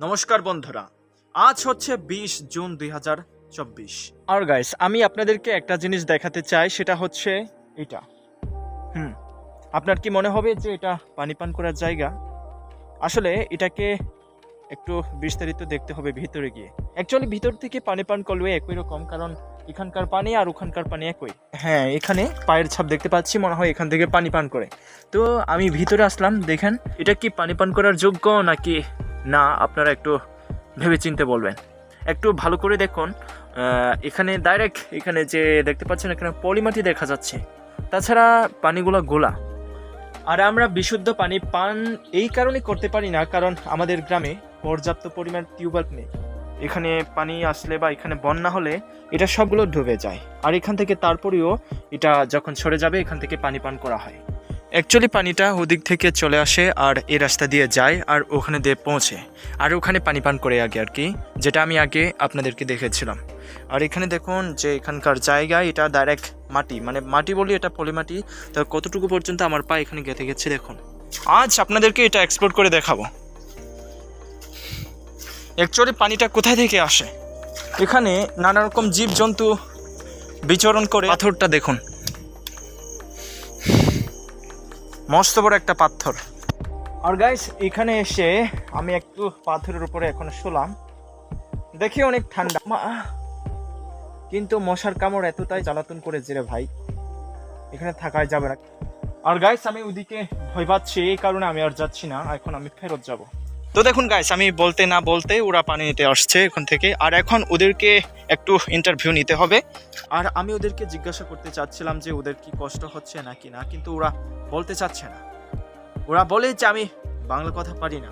নমস্কার বন্ধুরা, আজ হচ্ছে বিশ জুন দুই হাজার চব্বিশ। আর গাইস আমি আপনাদেরকে একটা জিনিস দেখাতে চাই, সেটা হচ্ছে এটা। হুম, আপনার কি মনে হবে যে এটা পানি পান করার জায়গা? আসলে এটাকে একটু বিস্তারিত দেখতে হবে ভিতরে গিয়ে। অ্যাকচুয়ালি ভিতর থেকে পানি পান করলে একই রকম, কারণ এখানকার পানি আর ওখানকার পানি একই। হ্যাঁ এখানে পায়ের ছাপ দেখতে পাচ্ছি, মনে হয় এখান থেকে পানি পান করে। তো আমি ভিতরে আসলাম, দেখেন, এটা কি পানি পান করার যোগ্য নাকি? না, আপনারা একটু ভেবে চিনতে বলবেন। একটু ভালো করে দেখুন এখানে ডাইরেক্ট এখানে যে দেখতে পাচ্ছেন, এখানে পলিমাটি দেখা যাচ্ছে। তাছাড়া পানিগুলো গোলা। আর আমরা বিশুদ্ধ পানি পান এই কারণে করতে পারি না, কারণ আমাদের গ্রামে পর্যাপ্ত পরিমাণ টিউবওয়েল নেই। এখানে পানি আসলে বা এখানে বন্যা হলে এটা সবগুলো ডুবে যায়। আর এখান থেকে তারপরেও এটা যখন সরে যাবে, এখান থেকে পানি পান করা হয়। অ্যাকচুয়ালি পানিটা ওদিক থেকে চলে আসে আর এই রাস্তা দিয়ে যায় আর ওখানে দিয়ে পৌঁছে। আর ওখানে পানি পান করে আগে আর কি, যেটা আমি আগে আপনাদেরকে দেখেছিলাম। আর এখানে দেখুন যে এখানকার জায়গা, এটা ডাইরেক্ট মাটি। মানে মাটি বলি এটা পলি মাটি তো কতটুকু পর্যন্ত আমার পা এখানে গেঁথে গেছে দেখুন। আজ আপনাদেরকে এটা এক্সপ্লোর করে দেখাবো। অ্যাকচুয়ালি পানিটা কোথায় থেকে আসে? এখানে নানা রকম জীবজন্তু বিচরণ করে পাথরটা দেখুন। মস্ত বড় একটা পাথর। আর গাইস এখানে এসে আমি একটু পাথরের উপরে এখন শুলাম। দেখি অনেক ঠান্ডা। কিন্তু মশার কামড় এতটাই জ্বালাতন করে রে ভাই। এখানে থাকাই যাবে না। আর গাইস আমি ওদিকে ভয় পাচ্ছি, এই কারণে আমি আর যাচ্ছি না। এখন আমি ফেরত যাব। তো দেখুন গাইস আমি বলতে না বলতে ওরা পানি নিতে আসছে এখান থেকে। আর এখন ওদেরকে একটু ইন্টারভিউ নিতে হবে। আর আমি ওদেরকে জিজ্ঞাসা করতে চাচ্ছিলাম যে ওদের কি কষ্ট হচ্ছে নাকি না, কিন্তু ওরা বলতে চাচ্ছে না। ওরা বলে যে আমি বাংলা কথা পারি না।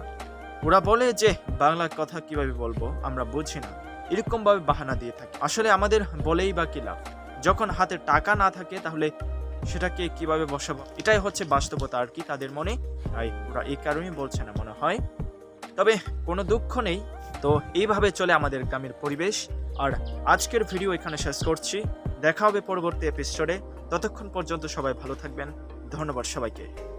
ওরা বলে যে বাংলা কথা কীভাবে বলব আমরা বুঝি না। এরকম ভাবে বাহানা দিয়ে থাকি। আসলে আমাদের বলেই বা কি লাভ? যখন হাতে টাকা না থাকে, তাহলে সেটাকে কীভাবে বসাবো? এটাই হচ্ছে বাস্তবতা আর কি তাদের মনে। তাই ওরা এই কারণেই বলছে না, মনে হয়। তবে কোনো দুঃখ নেই। তো এইভাবে চলে আমাদের গ্রামের পরিবেশ। আর আজকের ভিডিও এখানে শেষ করছি। দেখা হবে পরবর্তী এপিসোডে ততক্ষণ পর্যন্ত সবাই ভালো থাকবেন। ধন্যবাদ সবাইকে।